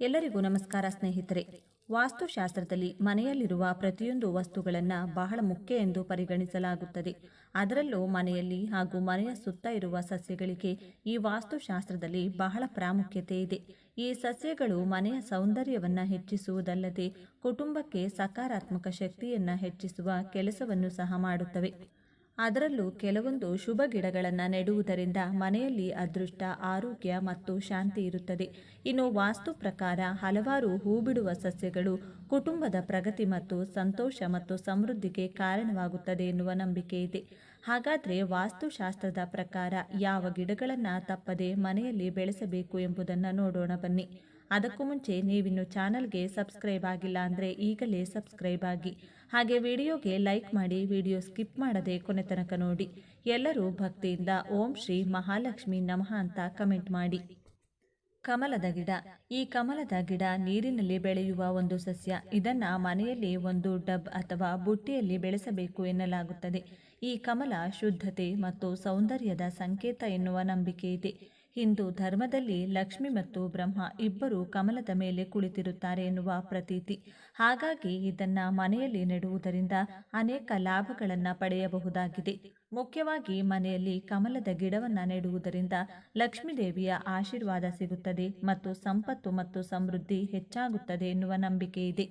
ಎಲ್ಲರಿಗೂ ನಮಸ್ಕಾರ ಸ್ನೇಹಿತರೆ. ವಾಸ್ತುಶಾಸ್ತ್ರದಲ್ಲಿ ಮನೆಯಲ್ಲಿರುವ ಪ್ರತಿಯೊಂದು ವಸ್ತುಗಳನ್ನು ಬಹಳ ಮುಖ್ಯ ಎಂದು ಪರಿಗಣಿಸಲಾಗುತ್ತದೆ. ಅದರಲ್ಲೂ ಮನೆಯಲ್ಲಿ ಹಾಗೂ ಮನೆಯ ಸುತ್ತ ಇರುವ ಸಸ್ಯಗಳಿಗೆ ಈ ವಾಸ್ತುಶಾಸ್ತ್ರದಲ್ಲಿ ಬಹಳ ಪ್ರಾಮುಖ್ಯತೆ ಇದೆ. ಈ ಸಸ್ಯಗಳು ಮನೆಯ ಸೌಂದರ್ಯವನ್ನು ಹೆಚ್ಚಿಸುವುದಲ್ಲದೆ ಕುಟುಂಬಕ್ಕೆ ಸಕಾರಾತ್ಮಕ ಶಕ್ತಿಯನ್ನು ಹೆಚ್ಚಿಸುವ ಕೆಲಸವನ್ನು ಸಹ ಮಾಡುತ್ತವೆ. ಅದರಲ್ಲೂ ಕೆಲವೊಂದು ಶುಭ ಗಿಡಗಳನ್ನು ನೆಡುವುದರಿಂದ ಮನೆಯಲ್ಲಿ ಅದೃಷ್ಟ, ಆರೋಗ್ಯ ಮತ್ತು ಶಾಂತಿ ಇರುತ್ತದೆ. ಇನ್ನು ವಾಸ್ತು ಪ್ರಕಾರ ಹಲವಾರು ಹೂ ಬಿಡುವ ಸಸ್ಯಗಳು ಕುಟುಂಬದ ಪ್ರಗತಿ ಮತ್ತು ಸಂತೋಷ ಮತ್ತು ಸಮೃದ್ಧಿಗೆ ಕಾರಣವಾಗುತ್ತದೆ ಎನ್ನುವ ನಂಬಿಕೆ ಇದೆ. ಹಾಗಾದರೆ ವಾಸ್ತುಶಾಸ್ತ್ರದ ಪ್ರಕಾರ ಯಾವ ಗಿಡಗಳನ್ನು ತಪ್ಪದೆ ಮನೆಯಲ್ಲಿ ಬೆಳೆಸಬೇಕು ಎಂಬುದನ್ನು ನೋಡೋಣ ಬನ್ನಿ. ಅದಕ್ಕೂ ಮುಂಚೆ ನೀವಿನ್ನು ಚಾನಲ್ಗೆ ಸಬ್ಸ್ಕ್ರೈಬ್ ಆಗಿಲ್ಲ ಅಂದರೆ ಈಗಲೇ ಸಬ್ಸ್ಕ್ರೈಬ್ ಆಗಿ. ಹಾಗೆ ವಿಡಿಯೋಗೆ ಲೈಕ್ ಮಾಡಿ ವಿಡಿಯೋ ಸ್ಕಿಪ್ ಮಾಡದೆ ಕೊನೆ ತನಕ ನೋಡಿ. ಎಲ್ಲರೂ ಭಕ್ತಿಯಿಂದ ಓಂ ಶ್ರೀ ಮಹಾಲಕ್ಷ್ಮಿ ನಮಃ ಅಂತ ಕಮೆಂಟ್ ಮಾಡಿ. ಕಮಲದ ಗಿಡ. ಈ ಕಮಲದ ಗಿಡ ನೀರಿನಲ್ಲಿ ಬೆಳೆಯುವ ಒಂದು ಸಸ್ಯ. ಇದನ್ನು ಮನೆಯಲ್ಲಿ ಒಂದು ಡಬ್ ಅಥವಾ ಬುಟ್ಟಿಯಲ್ಲಿ ಬೆಳೆಸಬೇಕು ಎನ್ನಲಾಗುತ್ತದೆ. ಈ ಕಮಲ ಶುದ್ಧತೆ ಮತ್ತು ಸೌಂದರ್ಯದ ಸಂಕೇತ ಎನ್ನುವ ನಂಬಿಕೆ ಇದೆ. ಹಿಂದೂ ಧರ್ಮದಲ್ಲಿ ಲಕ್ಷ್ಮಿ ಮತ್ತು ಬ್ರಹ್ಮ ಇಬ್ಬರು ಕಮಲದ ಮೇಲೆ ಕುಳಿತಿರುತ್ತಾರೆ ಎನ್ನುವ ಪ್ರತೀತಿ. ಹಾಗಾಗಿ ಇದನ್ನ ಮನೆಯಲ್ಲಿ ನೆಡುವುದರಿಂದ ಅನೇಕ ಲಾಭಗಳನ್ನು ಪಡೆಯಬಹುದಾಗಿದೆ. ಮುಖ್ಯವಾಗಿ ಮನೆಯಲ್ಲಿ ಕಮಲದ ಗಿಡವನ್ನು ನೆಡುವುದರಿಂದ ಲಕ್ಷ್ಮೀದೇವಿಯ ಆಶೀರ್ವಾದ ಸಿಗುತ್ತದೆ ಮತ್ತು ಸಂಪತ್ತು ಮತ್ತು ಸಮೃದ್ಧಿ ಹೆಚ್ಚಾಗುತ್ತದೆ ಎನ್ನುವ ನಂಬಿಕೆ ಇದೆ.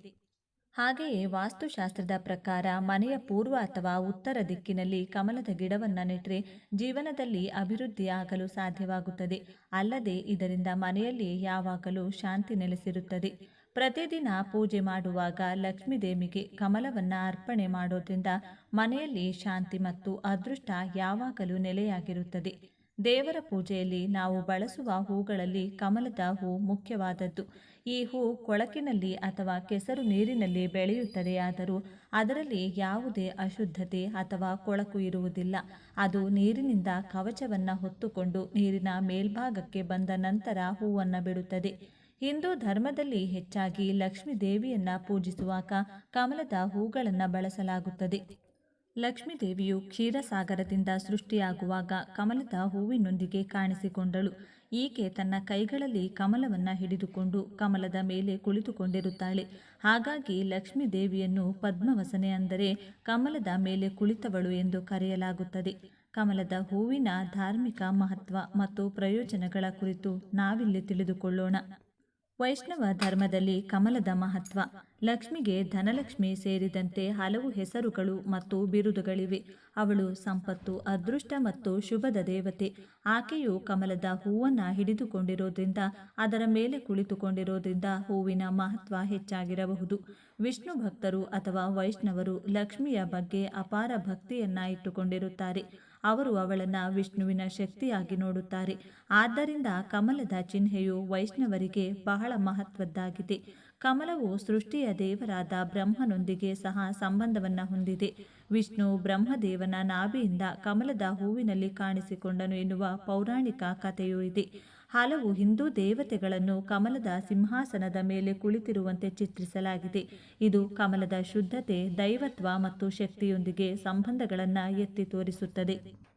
ಹಾಗೆಯೇ ವಾಸ್ತುಶಾಸ್ತ್ರದ ಪ್ರಕಾರ ಮನೆಯ ಪೂರ್ವ ಅಥವಾ ಉತ್ತರ ದಿಕ್ಕಿನಲ್ಲಿ ಕಮಲದ ಗಿಡವನ್ನು ನೆಟ್ಟರೆ ಜೀವನದಲ್ಲಿ ಅಭಿವೃದ್ಧಿಯಾಗಲು ಸಾಧ್ಯವಾಗುತ್ತದೆ. ಅಲ್ಲದೆ ಇದರಿಂದ ಮನೆಯಲ್ಲಿ ಯಾವಾಗಲೂ ಶಾಂತಿ ನೆಲೆಸಿರುತ್ತದೆ. ಪ್ರತಿದಿನ ಪೂಜೆ ಮಾಡುವಾಗ ಲಕ್ಷ್ಮೀದೇವಿಗೆ ಕಮಲವನ್ನು ಅರ್ಪಣೆ ಮಾಡೋದ್ರಿಂದ ಮನೆಯಲ್ಲಿ ಶಾಂತಿ ಮತ್ತು ಅದೃಷ್ಟ ಯಾವಾಗಲೂ ನೆಲೆಯಾಗಿರುತ್ತದೆ. ದೇವರ ಪೂಜೆಯಲ್ಲಿ ನಾವು ಬಳಸುವ ಹೂಗಳಲ್ಲಿ ಕಮಲದ ಹೂ ಮುಖ್ಯವಾದದ್ದು. ಈ ಹೂ ಕೊಳಕಿನಲ್ಲಿ ಅಥವಾ ಕೆಸರು ನೀರಿನಲ್ಲಿ ಬೆಳೆಯುತ್ತದೆಯಾದರೂ ಅದರಲ್ಲಿ ಯಾವುದೇ ಅಶುದ್ಧತೆ ಅಥವಾ ಕೊಳಕು ಇರುವುದಿಲ್ಲ. ಅದು ನೀರಿನಿಂದ ಕವಚವನ್ನು ಹೊತ್ತುಕೊಂಡು ನೀರಿನ ಮೇಲ್ಭಾಗಕ್ಕೆ ಬಂದ ನಂತರ ಹೂವನ್ನು ಬಿಡುತ್ತದೆ. ಹಿಂದೂ ಧರ್ಮದಲ್ಲಿ ಹೆಚ್ಚಾಗಿ ಲಕ್ಷ್ಮೀ ದೇವಿಯನ್ನ ಪೂಜಿಸುವಾಗ ಕಮಲದ ಹೂಗಳನ್ನು ಬಳಸಲಾಗುತ್ತದೆ. ಲಕ್ಷ್ಮೀ ದೇವಿಯು ಕ್ಷೀರಸಾಗರದಿಂದ ಸೃಷ್ಟಿಯಾಗುವಾಗ ಕಮಲದ ಹೂವಿನೊಂದಿಗೆ ಕಾಣಿಸಿಕೊಂಡಳು. ಈಕೆ ತನ್ನ ಕೈಗಳಲ್ಲಿ ಕಮಲವನ್ನು ಹಿಡಿದುಕೊಂಡು ಕಮಲದ ಮೇಲೆ ಕುಳಿತುಕೊಂಡಿರುತ್ತಾಳೆ. ಹಾಗಾಗಿ ಲಕ್ಷ್ಮೀ ದೇವಿಯನ್ನು ಪದ್ಮವಸನೆ ಅಂದರೆ ಕಮಲದ ಮೇಲೆ ಕುಳಿತವಳು ಎಂದು ಕರೆಯಲಾಗುತ್ತದೆ. ಕಮಲದ ಹೂವಿನ ಧಾರ್ಮಿಕ ಮಹತ್ವ ಮತ್ತು ಪ್ರಯೋಜನಗಳ ಕುರಿತು ನಾವಿಲ್ಲಿ ತಿಳಿದುಕೊಳ್ಳೋಣ. ವೈಷ್ಣವ ಧರ್ಮದಲ್ಲಿ ಕಮಲದ ಮಹತ್ವ. ಲಕ್ಷ್ಮಿಗೆ ಧನಲಕ್ಷ್ಮಿ ಸೇರಿದಂತೆ ಹಲವು ಹೆಸರುಗಳು ಮತ್ತು ಬಿರುದುಗಳಿವೆ. ಅವಳು ಸಂಪತ್ತು, ಅದೃಷ್ಟ ಮತ್ತು ಶುಭದ ದೇವತೆ. ಆಕೆಯು ಕಮಲದ ಹೂವನ್ನು ಹಿಡಿದುಕೊಂಡಿರೋದ್ರಿಂದ, ಅದರ ಮೇಲೆ ಕುಳಿತುಕೊಂಡಿರೋದ್ರಿಂದ ಹೂವಿನ ಮಹತ್ವ ಹೆಚ್ಚಾಗಿರಬಹುದು. ವಿಷ್ಣು ಭಕ್ತರು ಅಥವಾ ವೈಷ್ಣವರು ಲಕ್ಷ್ಮಿಯ ಬಗ್ಗೆ ಅಪಾರ ಭಕ್ತಿಯನ್ನ ಇಟ್ಟುಕೊಂಡಿರುತ್ತಾರೆ. ಅವರು ಅವಳನ್ನು ವಿಷ್ಣುವಿನ ಶಕ್ತಿಯಾಗಿ ನೋಡುತ್ತಾರೆ. ಆದ್ದರಿಂದ ಕಮಲದ ಚಿಹ್ನೆಯು ವೈಷ್ಣವರಿಗೆ ಬಹಳ ಮಹತ್ವದ್ದಾಗಿದೆ. ಕಮಲವು ಸೃಷ್ಟಿಯ ದೇವರಾದ ಬ್ರಹ್ಮನೊಂದಿಗೆ ಸಹ ಸಂಬಂಧವನ್ನು ಹೊಂದಿದೆ. ವಿಷ್ಣು ಬ್ರಹ್ಮದೇವನ ನಾಭಿಯಿಂದ ಕಮಲದ ಹೂವಿನಲ್ಲಿ ಕಾಣಿಸಿಕೊಂಡನು ಎನ್ನುವ ಪೌರಾಣಿಕ ಕಥೆಯೂ ಇದೆ. ಹಲವು ಹಿಂದೂ ದೇವತೆಗಳನ್ನು ಕಮಲದ ಸಿಂಹಾಸನದ ಮೇಲೆ ಕುಳಿತಿರುವಂತೆ ಚಿತ್ರಿಸಲಾಗಿದೆ. ಇದು ಕಮಲದ ಶುದ್ಧತೆ, ದೈವತ್ವ ಮತ್ತು ಶಕ್ತಿಯೊಂದಿಗೆ ಸಂಬಂಧಗಳನ್ನು ಎತ್ತಿ ತೋರಿಸುತ್ತದೆ.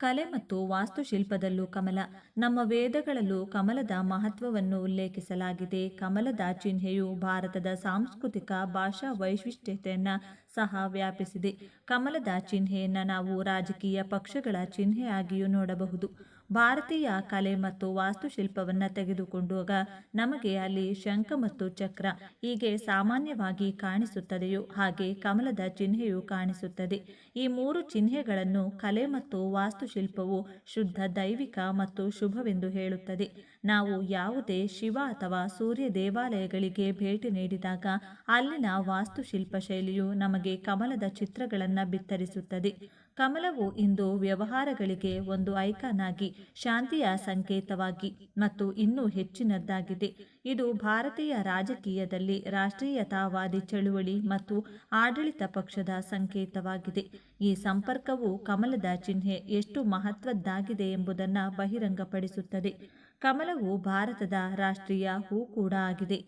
ಕಲೆ ಮತ್ತು ವಾಸ್ತುಶಿಲ್ಪದಲ್ಲೂ ಕಮಲ, ನಮ್ಮ ವೇದಗಳಲ್ಲೂ ಕಮಲದ ಮಹತ್ವವನ್ನು ಉಲ್ಲೇಖಿಸಲಾಗಿದೆ. ಕಮಲದ ಚಿಹ್ನೆಯು ಭಾರತದ ಸಾಂಸ್ಕೃತಿಕ ಭಾಷಾ ವೈಶಿಷ್ಟ್ಯತೆಯನ್ನು ಸಹ ವ್ಯಾಪಿಸಿದೆ. ಕಮಲದ ಚಿಹ್ನೆಯನ್ನು ನಾವು ರಾಜಕೀಯ ಪಕ್ಷಗಳ ಚಿಹ್ನೆಯಾಗಿಯೂ ನೋಡಬಹುದು. ಭಾರತೀಯ ಕಲೆ ಮತ್ತು ವಾಸ್ತುಶಿಲ್ಪವನ್ನು ತೆಗೆದುಕೊಂಡಾಗ ನಮಗೆ ಅಲ್ಲಿ ಶಂಖ ಮತ್ತು ಚಕ್ರ ಹೀಗೆ ಸಾಮಾನ್ಯವಾಗಿ ಕಾಣಿಸುತ್ತದೆಯೋ ಹಾಗೆ ಕಮಲದ ಚಿಹ್ನೆಯು ಕಾಣಿಸುತ್ತದೆ. ಈ ಮೂರು ಚಿಹ್ನೆಗಳನ್ನು ಕಲೆ ಮತ್ತು ವಾಸ್ತುಶಿಲ್ಪವು ಶುದ್ಧ ದೈವಿಕ ಮತ್ತು ಶುಭವೆಂದು ಹೇಳುತ್ತದೆ. ನಾವು ಯಾವುದೇ ಶಿವ ಅಥವಾ ಸೂರ್ಯ ದೇವಾಲಯಗಳಿಗೆ ಭೇಟಿ ನೀಡಿದಾಗ ಅಲ್ಲಿನ ವಾಸ್ತುಶಿಲ್ಪ ಶೈಲಿಯು ನಮಗೆ ಕಮಲದ ಚಿತ್ರಗಳನ್ನು ಬಿತ್ತರಿಸುತ್ತದೆ. ಕಮಲವು ಇಂದು ವ್ಯವಹಾರಗಳಿಗೆ ಒಂದು ಐಕಾನ್ ಆಗಿ, ಶಾಂತಿಯ ಸಂಕೇತವಾಗಿ ಮತ್ತು ಇನ್ನೂ ಹೆಚ್ಚಿನದ್ದಾಗಿದೆ. ಇದು ಭಾರತೀಯ ರಾಜಕೀಯದಲ್ಲಿ ರಾಷ್ಟ್ರೀಯತಾವಾದಿ ಚಳುವಳಿ ಮತ್ತು ಆಡಳಿತ ಪಕ್ಷದ ಸಂಕೇತವಾಗಿದೆ. ಈ ಸಂಪರ್ಕವು ಕಮಲದ ಚಿಹ್ನೆ ಎಷ್ಟು ಮಹತ್ವದ್ದಾಗಿದೆ ಎಂಬುದನ್ನು ಬಹಿರಂಗಪಡಿಸುತ್ತದೆ. ಕಮಲವು ಭಾರತದ ರಾಷ್ಟ್ರೀಯ ಹೂ ಕೂಡ ಆಗಿದೆ.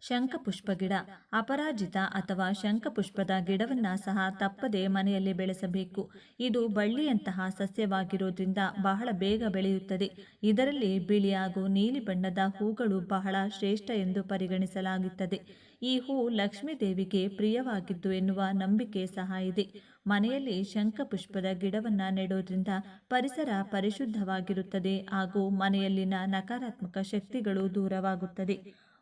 ಶಂಖಪುಷ್ಪ ಗಿಡ, ಅಪರಾಜಿತ ಅಥವಾ ಶಂಖಪುಷ್ಪದ ಗಿಡವನ್ನ ಸಹ ತಪ್ಪದೆ ಮನೆಯಲ್ಲಿ ಬೆಳೆಸಬೇಕು. ಇದು ಬಳ್ಳಿಯಂತಹ ಸಸ್ಯವಾಗಿರೋದ್ರಿಂದ ಬಹಳ ಬೇಗ ಬೆಳೆಯುತ್ತದೆ. ಇದರಲ್ಲಿ ಬಿಳಿ ಹಾಗೂ ನೀಲಿ ಬಣ್ಣದ ಹೂಗಳು ಬಹಳ ಶ್ರೇಷ್ಠ ಎಂದು ಪರಿಗಣಿಸಲಾಗುತ್ತದೆ. ಈ ಹೂ ಲಕ್ಷ್ಮೀ ದೇವಿಗೆ ಪ್ರಿಯವಾಗಿದ್ದು ಎನ್ನುವ ನಂಬಿಕೆ ಸಹ ಇದೆ. ಮನೆಯಲ್ಲಿ ಶಂಖಪುಷ್ಪದ ಗಿಡವನ್ನು ನೆಡೋದ್ರಿಂದ ಪರಿಸರ ಪರಿಶುದ್ಧವಾಗಿರುತ್ತದೆ ಹಾಗೂ ಮನೆಯಲ್ಲಿನ ನಕಾರಾತ್ಮಕ ಶಕ್ತಿಗಳು ದೂರವಾಗುತ್ತದೆ.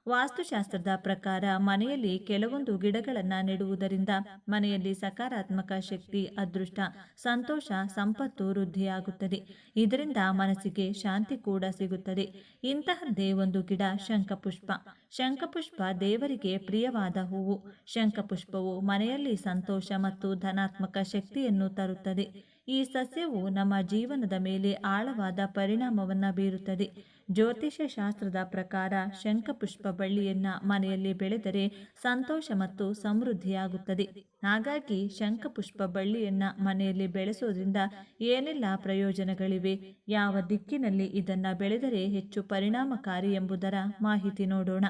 ವಾಸ್ತುಶಾಸ್ತ್ರದ ಪ್ರಕಾರ ಮನೆಯಲ್ಲಿ ಕೆಲವೊಂದು ಗಿಡಗಳನ್ನು ನೆಡುವುದರಿಂದ ಮನೆಯಲ್ಲಿ ಸಕಾರಾತ್ಮಕ ಶಕ್ತಿ, ಅದೃಷ್ಟ, ಸಂತೋಷ, ಸಂಪತ್ತು ವೃದ್ಧಿಯಾಗುತ್ತದೆ. ಇದರಿಂದ ಮನಸ್ಸಿಗೆ ಶಾಂತಿ ಕೂಡ ಸಿಗುತ್ತದೆ. ಇಂತಹದ್ದೇ ಒಂದು ಗಿಡ ಶಂಖಪುಷ್ಪ. ಶಂಖಪುಷ್ಪ ದೇವರಿಗೆ ಪ್ರಿಯವಾದ ಹೂವು. ಶಂಖಪುಷ್ಪವು ಮನೆಯಲ್ಲಿ ಸಂತೋಷ ಮತ್ತು ಧನಾತ್ಮಕ ಶಕ್ತಿಯನ್ನು ತರುತ್ತದೆ. ಈ ಸಸ್ಯವು ನಮ್ಮ ಜೀವನದ ಮೇಲೆ ಆಳವಾದ ಪರಿಣಾಮವನ್ನು ಬೀರುತ್ತದೆ. ಜ್ಯೋತಿಷ್ಯ ಶಾಸ್ತ್ರದ ಪ್ರಕಾರ ಶಂಖಪುಷ್ಪ ಬಳ್ಳಿಯನ್ನ ಮನೆಯಲ್ಲಿ ಬೆಳೆದರೆ ಸಂತೋಷ ಮತ್ತು ಸಮೃದ್ಧಿಯಾಗುತ್ತದೆ. ಹಾಗಾಗಿ ಶಂಖಪುಷ್ಪ ಬಳ್ಳಿಯನ್ನ ಮನೆಯಲ್ಲಿ ಬೆಳೆಸೋದ್ರಿಂದ ಏನೆಲ್ಲ ಪ್ರಯೋಜನಗಳಿವೆ? ಯಾವ ದಿಕ್ಕಿನಲ್ಲಿ ಇದನ್ನ ಬೆಳೆದರೆ ಹೆಚ್ಚು ಪರಿಣಾಮಕಾರಿ ಎಂಬುದರ ಮಾಹಿತಿ ನೋಡೋಣ.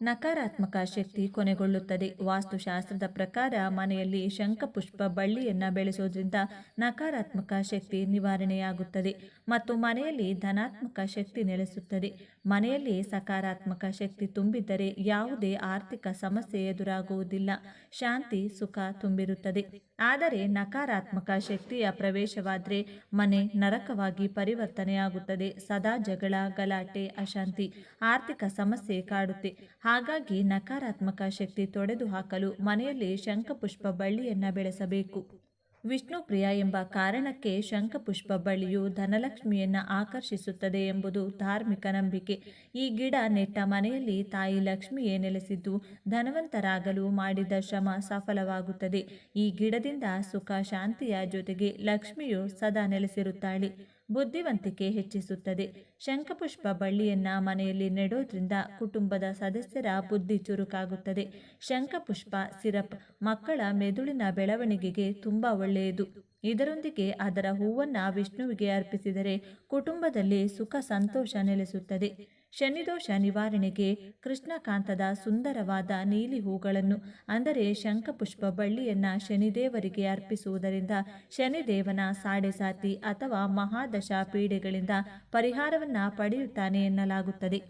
ನಕಾರಾತ್ಮಕ ಶಕ್ತಿ ಕೊನೆಗೊಳ್ಳುತ್ತದೆ. ವಾಸ್ತುಶಾಸ್ತ್ರದ ಪ್ರಕಾರ ಮನೆಯಲ್ಲಿ ಶಂಖಪುಷ್ಪ ಬಳ್ಳಿಯನ್ನು ಬೆಳೆಸೋದ್ರಿಂದ ನಕಾರಾತ್ಮಕ ಶಕ್ತಿ ನಿವಾರಣೆಯಾಗುತ್ತದೆ ಮತ್ತು ಮನೆಯಲ್ಲಿ ಧನಾತ್ಮಕ ಶಕ್ತಿ ನೆಲೆಸುತ್ತದೆ. ಮನೆಯಲ್ಲಿ ಸಕಾರಾತ್ಮಕ ಶಕ್ತಿ ತುಂಬಿದ್ದರೆ ಯಾವುದೇ ಆರ್ಥಿಕ ಸಮಸ್ಯೆ ಎದುರಾಗುವುದಿಲ್ಲ. ಶಾಂತಿ, ಸುಖ ತುಂಬಿರುತ್ತದೆ. ಆದರೆ ನಕಾರಾತ್ಮಕ ಶಕ್ತಿಯ ಪ್ರವೇಶವಾದರೆ ಮನೆ ನರಕವಾಗಿ ಪರಿವರ್ತನೆಯಾಗುತ್ತದೆ. ಸದಾ ಜಗಳ, ಗಲಾಟೆ, ಅಶಾಂತಿ, ಆರ್ಥಿಕ ಸಮಸ್ಯೆ ಕಾಡುತ್ತೆ. ಹಾಗಾಗಿ ನಕಾರಾತ್ಮಕ ಶಕ್ತಿ ತೊಡೆದು ಹಾಕಲು ಮನೆಯಲ್ಲಿ ಶಂಖಪುಷ್ಪ ಬಳ್ಳಿಯನ್ನು ಬೆಳೆಸಬೇಕು. ವಿಷ್ಣುಪ್ರಿಯ ಎಂಬ ಕಾರಣಕ್ಕೆ ಶಂಖಪುಷ್ಪ ಬಳ್ಳಿಯು ಧನಲಕ್ಷ್ಮಿಯನ್ನು ಆಕರ್ಷಿಸುತ್ತದೆ ಎಂಬುದು ಧಾರ್ಮಿಕ ನಂಬಿಕೆ. ಈ ಗಿಡ ನೆಟ್ಟ ಮನೆಯಲ್ಲಿ ತಾಯಿ ಲಕ್ಷ್ಮಿಯೇ ನೆಲೆಸಿದ್ದು ಧನವಂತರಾಗಲು ಮಾಡಿದ ಶ್ರಮ ಸಫಲವಾಗುತ್ತದೆ. ಈ ಗಿಡದಿಂದ ಸುಖ, ಶಾಂತಿಯ ಜೊತೆಗೆ ಲಕ್ಷ್ಮಿಯು ಸದಾ ನೆಲೆಸಿರುತ್ತಾಳೆ. ಬುದ್ಧಿವಂತಿಕೆ ಹೆಚ್ಚಿಸುತ್ತದೆ. ಶಂಖಪುಷ್ಪ ಬಳ್ಳಿಯನ್ನ ಮನೆಯಲ್ಲಿ ನೆಡೋದ್ರಿಂದ ಕುಟುಂಬದ ಸದಸ್ಯರ ಬುದ್ಧಿ ಚುರುಕಾಗುತ್ತದೆ. ಶಂಖಪುಷ್ಪ ಸಿರಪ್ ಮಕ್ಕಳ ಮೆದುಳಿನ ಬೆಳವಣಿಗೆಗೆ ತುಂಬ ಒಳ್ಳೆಯದು. ಇದರೊಂದಿಗೆ ಅದರ ಹೂವನ್ನು ವಿಷ್ಣುವಿಗೆ ಅರ್ಪಿಸಿದರೆ ಕುಟುಂಬದಲ್ಲಿ ಸುಖ, ಸಂತೋಷ ನೆಲೆಸುತ್ತದೆ. ಶನಿದೋಷ ನಿವಾರಣೆಗೆ ಕೃಷ್ಣಕಾಂತದ ಸುಂದರವಾದ ನೀಲಿ ಹೂಗಳನ್ನು, ಅಂದರೆ ಶಂಖಪುಷ್ಪ ಬಳ್ಳಿಯನ್ನು ಶನಿದೇವರಿಗೆ ಅರ್ಪಿಸುವುದರಿಂದ ಶನಿದೇವನ ಸಾಡೆಸಾತಿ ಅಥವಾ ಮಹಾದಶಾ ಪೀಡೆಗಳಿಂದ ಪರಿಹಾರವನ್ನು ಪಡೆಯುತ್ತಾನೆ ಎನ್ನಲಾಗುತ್ತದೆ.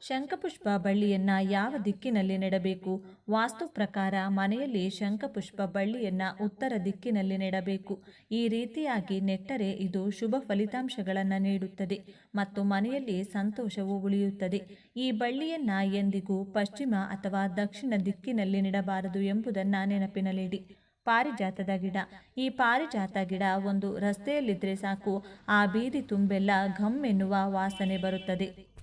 ಶಂಖಪುಷ್ಪ ಬಳ್ಳಿಯನ್ನ ಯಾವ ದಿಕ್ಕಿನಲ್ಲಿ ನೆಡಬೇಕು? ವಾಸ್ತು ಪ್ರಕಾರ ಮನೆಯಲ್ಲಿ ಶಂಖಪುಷ್ಪ ಬಳ್ಳಿಯನ್ನ ಉತ್ತರ ದಿಕ್ಕಿನಲ್ಲಿ ನೆಡಬೇಕು. ಈ ರೀತಿಯಾಗಿ ನೆಟ್ಟರೆ ಇದು ಶುಭ ಫಲಿತಾಂಶಗಳನ್ನು ನೀಡುತ್ತದೆ ಮತ್ತು ಮನೆಯಲ್ಲಿ ಸಂತೋಷವು ಉಳಿಯುತ್ತದೆ. ಈ ಬಳ್ಳಿಯನ್ನ ಎಂದಿಗೂ ಪಶ್ಚಿಮ ಅಥವಾ ದಕ್ಷಿಣ ದಿಕ್ಕಿನಲ್ಲಿ ನೆಡಬಾರದು ಎಂಬುದನ್ನು ನೆನಪಿನಲ್ಲಿಡಿ. ಪಾರಿಜಾತದ ಗಿಡ. ಈ ಪಾರಿಜಾತ ಗಿಡ ಒಂದು ರಸ್ತೆಯಲ್ಲಿದ್ದರೆ ಸಾಕು, ಆ ಬೀದಿ ತುಂಬೆಲ್ಲ ಘಮ್ ಎನ್ನುವ ವಾಸನೆ ಬರುತ್ತದೆ.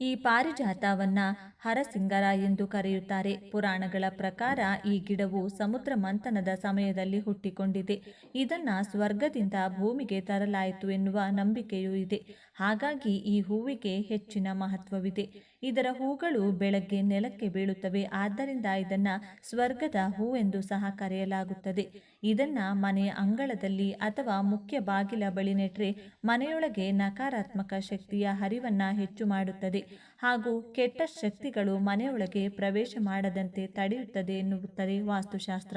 ಈ ಪಾರಿಜಾತವನ್ನ ಹರಸಿಂಗರ ಎಂದು ಕರೆಯುತ್ತಾರೆ. ಪುರಾಣಗಳ ಪ್ರಕಾರ ಈ ಗಿಡವು ಸಮುದ್ರ ಮಂಥನದ ಸಮಯದಲ್ಲಿ ಹುಟ್ಟಿಕೊಂಡಿದೆ. ಇದನ್ನ ಸ್ವರ್ಗದಿಂದ ಭೂಮಿಗೆ ತರಲಾಯಿತು ಎನ್ನುವ ನಂಬಿಕೆಯೂ ಇದೆ. ಹಾಗಾಗಿ ಈ ಹೂವಿಗೆ ಹೆಚ್ಚಿನ ಮಹತ್ವವಿದೆ. ಇದರ ಹೂಗಳು ಬೆಳಗ್ಗೆ ನೆಲಕ್ಕೆ ಬೀಳುತ್ತವೆ. ಆದ್ದರಿಂದ ಇದನ್ನ ಸ್ವರ್ಗದ ಹೂವೆಂದು ಸಹ ಕರೆಯಲಾಗುತ್ತದೆ. ಇದನ್ನ ಮನೆಯ ಅಂಗಳದಲ್ಲಿ ಅಥವಾ ಮುಖ್ಯ ಬಾಗಿಲ ಬಳಿ ನೆಟ್ಟರೆ ಮನೆಯೊಳಗೆ ನಕಾರಾತ್ಮಕ ಶಕ್ತಿಯ ಹರಿವನ್ನ ಹೆಚ್ಚು ಮಾಡುತ್ತದೆ ಹಾಗೂ ಕೆಟ್ಟ ಶಕ್ತಿಗಳು ಮನೆಯೊಳಗೆ ಪ್ರವೇಶ ಮಾಡದಂತೆ ತಡೆಯುತ್ತದೆ ಎನ್ನುತ್ತದೆ ವಾಸ್ತುಶಾಸ್ತ್ರ.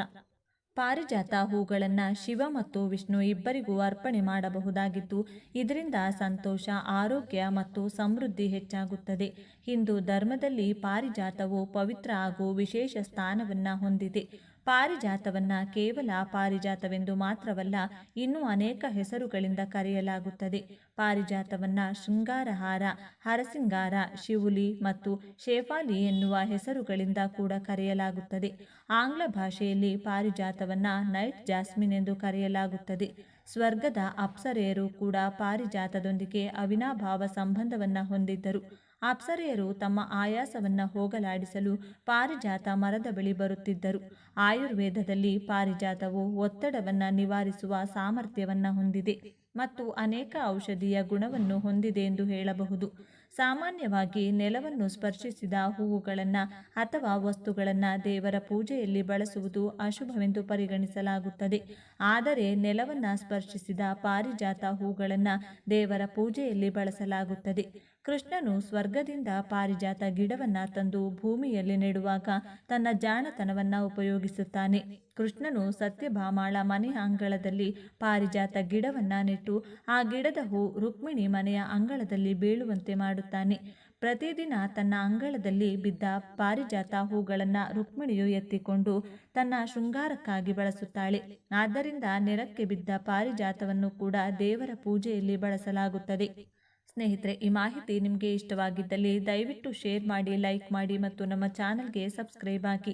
ಪಾರಿಜಾತ ಹೂಗಳನ್ನು ಶಿವ ಮತ್ತು ವಿಷ್ಣು ಇಬ್ಬರಿಗೂ ಅರ್ಪಣೆ ಮಾಡಬಹುದಾಗಿದ್ದು, ಇದರಿಂದ ಸಂತೋಷ, ಆರೋಗ್ಯ ಮತ್ತು ಸಮೃದ್ಧಿ ಹೆಚ್ಚಾಗುತ್ತದೆ. ಹಿಂದೂ ಧರ್ಮದಲ್ಲಿ ಪಾರಿಜಾತವು ಪವಿತ್ರ ಹಾಗೂ ವಿಶೇಷ ಸ್ಥಾನವನ್ನು ಹೊಂದಿದೆ. ಪಾರಿಜಾತವನ್ನ ಕೇವಲ ಪಾರಿಜಾತವೆಂದು ಮಾತ್ರವಲ್ಲ, ಇನ್ನೂ ಅನೇಕ ಹೆಸರುಗಳಿಂದ ಕರೆಯಲಾಗುತ್ತದೆ. ಪಾರಿಜಾತವನ್ನ ಶೃಂಗಾರಹಾರ, ಹರಸಿಂಗಾರ, ಶಿವುಲಿ ಮತ್ತು ಶೇಫಾಲಿ ಎನ್ನುವ ಹೆಸರುಗಳಿಂದ ಕೂಡ ಕರೆಯಲಾಗುತ್ತದೆ. ಆಂಗ್ಲ ಭಾಷೆಯಲ್ಲಿ ಪಾರಿಜಾತವನ್ನ ನೈಟ್ ಜಾಸ್ಮಿನ್ ಎಂದು ಕರೆಯಲಾಗುತ್ತದೆ. ಸ್ವರ್ಗದ ಅಪ್ಸರೆಯರು ಕೂಡ ಪಾರಿಜಾತದೊಂದಿಗೆ ಅವಿನಾಭಾವ ಸಂಬಂಧವನ್ನು ಹೊಂದಿದ್ದರು. ಅಪ್ಸರೆಯರು ತಮ್ಮ ಆಯಾಸವನ್ನ ಹೋಗಲಾಡಿಸಲು ಪಾರಿಜಾತ ಮರದ ಬಳಿ ಬರುತ್ತಿದ್ದರು. ಆಯುರ್ವೇದದಲ್ಲಿ ಪಾರಿಜಾತವು ಒತ್ತಡವನ್ನ ನಿವಾರಿಸುವ ಸಾಮರ್ಥ್ಯವನ್ನ ಹೊಂದಿದೆ ಮತ್ತು ಅನೇಕ ಔಷಧೀಯ ಗುಣವನ್ನು ಹೊಂದಿದೆ ಎಂದು ಹೇಳಬಹುದು. ಸಾಮಾನ್ಯವಾಗಿ ನೆಲವನ್ನು ಸ್ಪರ್ಶಿಸಿದ ಹೂವುಗಳನ್ನು ಅಥವಾ ವಸ್ತುಗಳನ್ನು ದೇವರ ಪೂಜೆಯಲ್ಲಿ ಬಳಸುವುದು ಅಶುಭವೆಂದು ಪರಿಗಣಿಸಲಾಗುತ್ತದೆ. ಆದರೆ ನೆಲವನ್ನು ಸ್ಪರ್ಶಿಸಿದ ಪಾರಿಜಾತ ಹೂಗಳನ್ನು ದೇವರ ಪೂಜೆಯಲ್ಲಿ ಬಳಸಲಾಗುತ್ತದೆ. ಕೃಷ್ಣನು ಸ್ವರ್ಗದಿಂದ ಪಾರಿಜಾತ ಗಿಡವನ್ನ ತಂದು ಭೂಮಿಯಲ್ಲಿ ನೆಡುವಾಗ ತನ್ನ ಜಾಣತನವನ್ನ ಉಪಯೋಗಿಸುತ್ತಾನೆ. ಕೃಷ್ಣನು ಸತ್ಯಭಾಮಾಳ ಮನೆಯ ಅಂಗಳದಲ್ಲಿ ಪಾರಿಜಾತ ಗಿಡವನ್ನ ನೆಟ್ಟು ಆ ಗಿಡದ ಹೂ ರುಕ್ಮಿಣಿ ಮನೆಯ ಅಂಗಳದಲ್ಲಿ ಬೀಳುವಂತೆ ಮಾಡುತ್ತಾನೆ. ಪ್ರತಿದಿನ ತನ್ನ ಅಂಗಳದಲ್ಲಿ ಬಿದ್ದ ಪಾರಿಜಾತ ಹೂಗಳನ್ನು ರುಕ್ಮಿಣಿಯು ಎತ್ತಿಕೊಂಡು ತನ್ನ ಶೃಂಗಾರಕ್ಕಾಗಿ ಬಳಸುತ್ತಾಳೆ. ಆದ್ದರಿಂದ ನೆರಕ್ಕೆ ಬಿದ್ದ ಪಾರಿಜಾತವನ್ನು ಕೂಡ ದೇವರ ಪೂಜೆಯಲ್ಲಿ ಬಳಸಲಾಗುತ್ತದೆ. ಸ್ನೇಹಿತರೆ, ಈ ಮಾಹಿತಿ ನಿಮಗೆ ಇಷ್ಟವಾಗಿದ್ದಲ್ಲಿ ದಯವಿಟ್ಟು ಶೇರ್ ಮಾಡಿ, ಲೈಕ್ ಮಾಡಿ ಮತ್ತು ನಮ್ಮ ಚಾನಲ್ಗೆ ಸಬ್ಸ್ಕ್ರೈಬ್ ಆಗಿ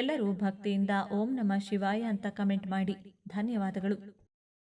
ಎಲ್ಲರೂ ಭಕ್ತಿಯಿಂದ ಓಂ ನಮ ಶಿವಾಯ ಅಂತ ಕಮೆಂಟ್ ಮಾಡಿ. ಧನ್ಯವಾದಗಳು.